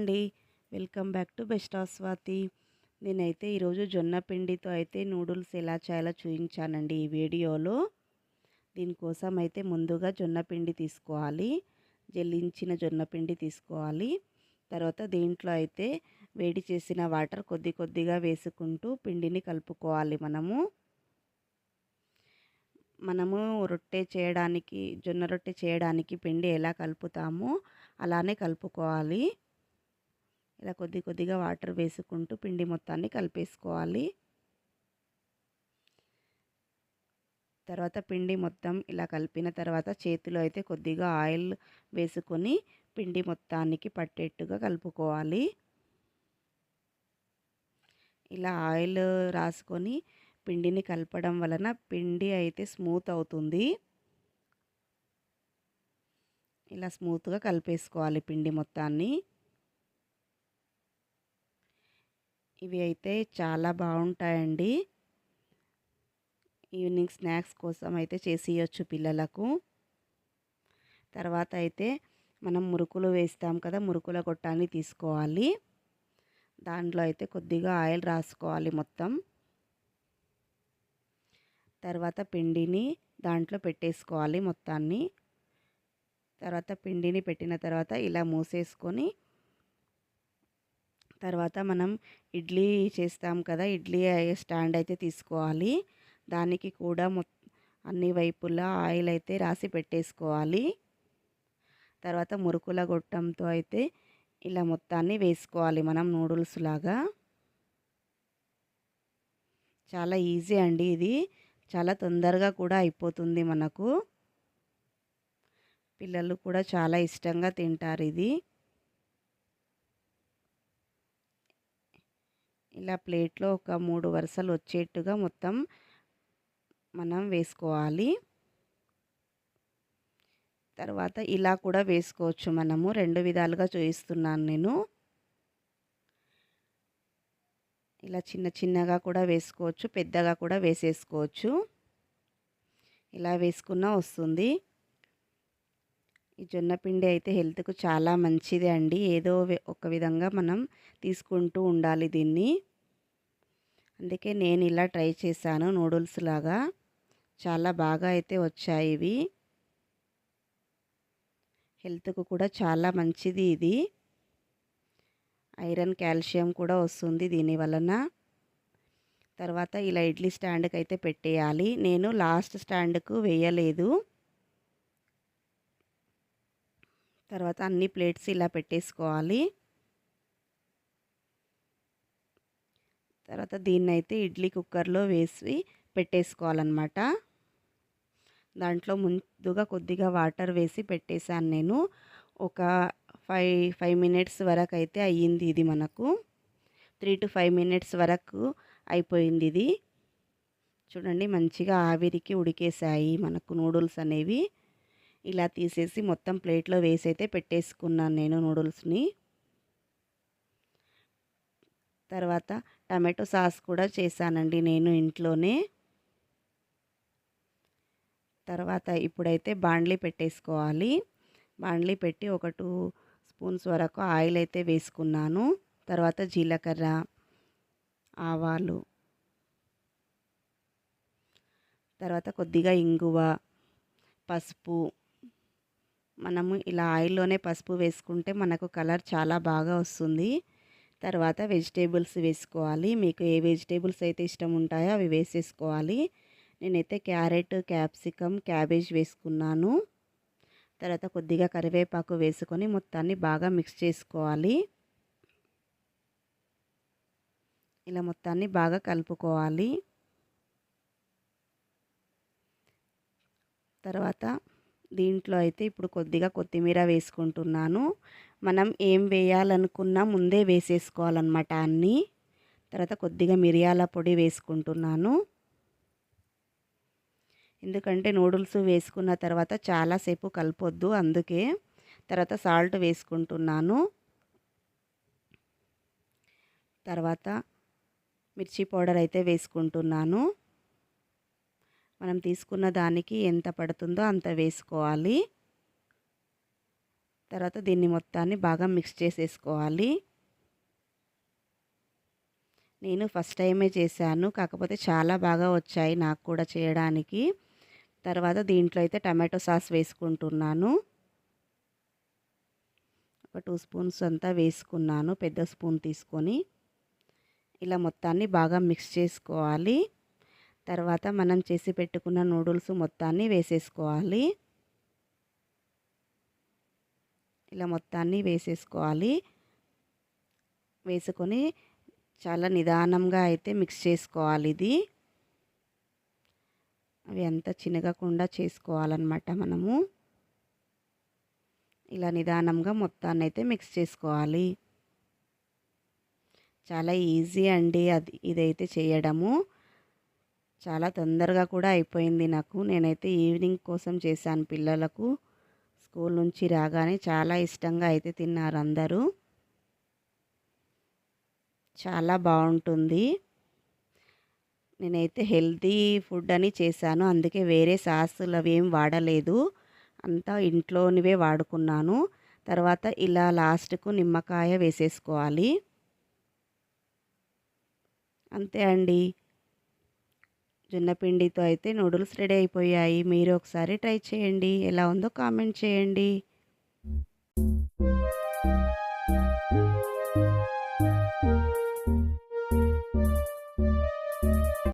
అండి. Welcome back to best of Swathi. నేనైతే ఈరోజు జొన్న పిండితో అయితే నూడిల్స్ ఎలా చేయాలో చూపించానండి ఈ వీడియోలో. దీనికోసం అయితే ముందుగా జొన్న పిండి తీసుకోవాలి. జల్లించిన జొన్న పిండి తీసుకోవాలి. తర్వాత దీంట్లో అయితే వేడి చేసిన వాటర్ కొద్ది కొద్దిగా వేసుకుంటూ పిండిని కలుపుకోవాలి మనము. మనము రొట్టె చేయడానికి జొన్న రొట్టె చేయడానికి పిండి ఎలా కలుపుతామో అలానే కలుపుకోవాలి. ఇలా కొద్ది కొద్దిగా వాటర్ వేసుకుంటూ పిండి మొత్తాన్ని కలిపేసుకోవాలి. తర్వాత పిండి మొత్తం ఇలా కలిపిన తర్వాత చేతిలో అయితే కొద్దిగా ఆయిల్ వేసుకొని పిండి మొత్తానికి పట్టేట్టుగా కలుపుకోవాలి. ఇలా ఆయిల్ రాసుకొని పిండిని కలపడం వలన పిండి అయితే స్మూత్ అవుతుంది. ఇలా స్మూత్గా కలిపేసుకోవాలి పిండి మొత్తాన్ని. ఇవి అయితే చాలా బాగుంటాయండి. ఈవినింగ్ స్నాక్స్ కోసం అయితే చేసి ఇవ్వచ్చు పిల్లలకు. తర్వాత అయితే మనం మురుకులు వేస్తాం కదా మురుకుల గొట్టాన్ని తీసుకోవాలి. దాంట్లో అయితే కొద్దిగా ఆయిల్ రాసుకోవాలి మొత్తం. తర్వాత పిండిని దాంట్లో పెట్టేసుకోవాలి మొత్తాన్ని. తర్వాత పిండిని పెట్టిన తర్వాత ఇలా మూసేసుకొని తర్వాత మనం ఇడ్లీ చేస్తాం కదా ఇడ్లీ స్టాండ్ అయితే తీసుకోవాలి. దానికి కూడా మొ అన్ని వైపులా ఆయిల్ అయితే రాసి పెట్టేసుకోవాలి. తర్వాత మురుకుల గొట్టంతో అయితే ఇలా మొత్తాన్ని వేసుకోవాలి మనం నూడిల్స్ లాగా. చాలా ఈజీ అండి ఇది. చాలా తొందరగా కూడా అయిపోతుంది మనకు. పిల్లలు కూడా చాలా ఇష్టంగా తింటారు ఇది. ఇలా ప్లేట్లో ఒక మూడు వరుసలు వచ్చేట్టుగా మొత్తం మనం వేసుకోవాలి. తర్వాత ఇలా కూడా వేసుకోవచ్చు మనము. రెండు విధాలుగా చూపిస్తున్నాను నేను. ఇలా చిన్న చిన్నగా కూడా వేసుకోవచ్చు పెద్దగా కూడా వేసేసుకోవచ్చు. ఇలా వేసుకున్నా వస్తుంది. ఈ జొన్నపిండి అయితే హెల్త్కు చాలా మంచిది అండి. ఏదో ఒక విధంగా మనం తీసుకుంటూ ఉండాలి దీన్ని. అందుకే నేను ఇలా ట్రై చేశాను నూడిల్స్ లాగా. చాలా బాగా అయితే వచ్చాయి ఇవి. హెల్త్కు కూడా చాలా మంచిది ఇది. ఐరన్ కాల్షియం కూడా వస్తుంది దీని వలన. తర్వాత ఇలా ఇడ్లీ స్టాండ్కి అయితే పెట్టేయాలి. నేను లాస్ట్ స్టాండ్కు వేయలేదు. తర్వాత అన్ని ప్లేట్స్ ఇలా పెట్టేసుకోవాలి. తర్వాత దీన్ని అయితే ఇడ్లీ కుక్కర్లో వేసి పెట్టేసుకోవాలన్నమాట. దాంట్లో ముందుగా కొద్దిగా వాటర్ వేసి పెట్టేశాను నేను. ఒక ఫైవ్ ఫైవ్ మినిట్స్ వరకు అయితే అయ్యింది ఇది మనకు. త్రీ టు ఫైవ్ మినిట్స్ వరకు అయిపోయింది ఇది. చూడండి మంచిగా ఆవిరికి ఉడికేసాయి మనకు నూడిల్స్ అనేవి. ఇలా తీసేసి మొత్తం ప్లేట్లో వేసి అయితే పెట్టేసుకున్నాను నేను నూడిల్స్ని. తర్వాత టమాటో సాస్ కూడా చేశానండి నేను ఇంట్లోనే. తర్వాత ఇప్పుడైతే బాండ్లీ పెట్టేసుకోవాలి. బాండ్లీ పెట్టి ఒక టూ స్పూన్స్ వరకు ఆయిల్ అయితే వేసుకున్నాను. తర్వాత జీలకర్ర ఆవాలు. తర్వాత కొద్దిగా ఇంగువ పసుపు. మనము ఇలా ఆయిల్లోనే పసుపు వేసుకుంటే మనకు కలర్ చాలా బాగా వస్తుంది. తర్వాత వెజిటేబుల్స్ వేసుకోవాలి. మీకు ఏ వెజిటేబుల్స్ అయితే ఇష్టం ఉంటాయో అవి వేసేసుకోవాలి. నేనైతే క్యారెట్ క్యాప్సికమ్ క్యాబేజ్ వేసుకున్నాను. తర్వాత కొద్దిగా కరివేపాకు వేసుకొని మొత్తాన్ని బాగా మిక్స్ చేసుకోవాలి. ఇలా మొత్తాన్ని బాగా కలుపుకోవాలి. తర్వాత దీంట్లో అయితే ఇప్పుడు కొద్దిగా కొత్తిమీర వేసుకుంటున్నాను. మనం ఏం వేయాలనుకున్నా ముందే వేసేసుకోవాలన్నమాట అన్నీ. తర్వాత కొద్దిగా మిరియాల పొడి వేసుకుంటున్నాను. ఎందుకంటే నూడిల్స్ వేసుకున్న తర్వాత చాలాసేపు కలపొద్దు అందుకే తర్వాత సాల్ట్ వేసుకుంటున్నాను. తర్వాత మిర్చి పౌడర్ అయితే వేసుకుంటున్నాను. మనం తీసుకున్న దానికి ఎంత పడుతుందో అంత వేసుకోవాలి. తర్వాత దీన్ని మొత్తాన్ని బాగా మిక్స్ చేసేసుకోవాలి. నేను ఫస్ట్ టైమే చేశాను కాకపోతే చాలా బాగా వచ్చాయి నాకు కూడా చేయడానికి. తర్వాత దీంట్లో అయితే టమాటో సాస్ వేసుకుంటున్నాను. ఒక టూ స్పూన్స్ అంతా వేసుకున్నాను పెద్ద స్పూన్ తీసుకొని. ఇలా మొత్తాన్ని బాగా మిక్స్ చేసుకోవాలి. తర్వాత మనం చేసి పెట్టుకున్న నూడిల్స్ మొత్తాన్ని వేసేసుకోవాలి. ఇలా మొత్తాన్ని వేసేసుకోవాలి. వేసుకొని చాలా నిదానంగా అయితే మిక్స్ చేసుకోవాలి ఇది. అవి అంత చినగకుండా చేసుకోవాలన్నమాట మనము. ఇలా నిదానంగా మొత్తాన్ని అయితే మిక్స్ చేసుకోవాలి. చాలా ఈజీ అండి అది ఇదైతే చేయడము. చాలా తొందరగా కూడా అయిపోయింది నాకు. నేనైతే ఈవినింగ్ కోసం చేశాను పిల్లలకు. స్కూల్ నుంచి రాగానే చాలా ఇష్టంగా అయితే తిన్నారు అందరూ. చాలా బాగుంటుంది. నేనైతే హెల్తీ ఫుడ్ అని చేశాను. అందుకే వేరే సాసులు అవి ఏం వాడలేదు. అంతా ఇంట్లోనివే వాడుకున్నాను. తర్వాత ఇలా లాస్ట్కు నిమ్మకాయ వేసేసుకోవాలి. అంతే అండి. జొన్నపిండితో అయితే నూడిల్స్ రెడీ అయిపోయాయి. మీరు ఒకసారి ట్రై చేయండి. ఎలా ఉందో కామెంట్ చేయండి.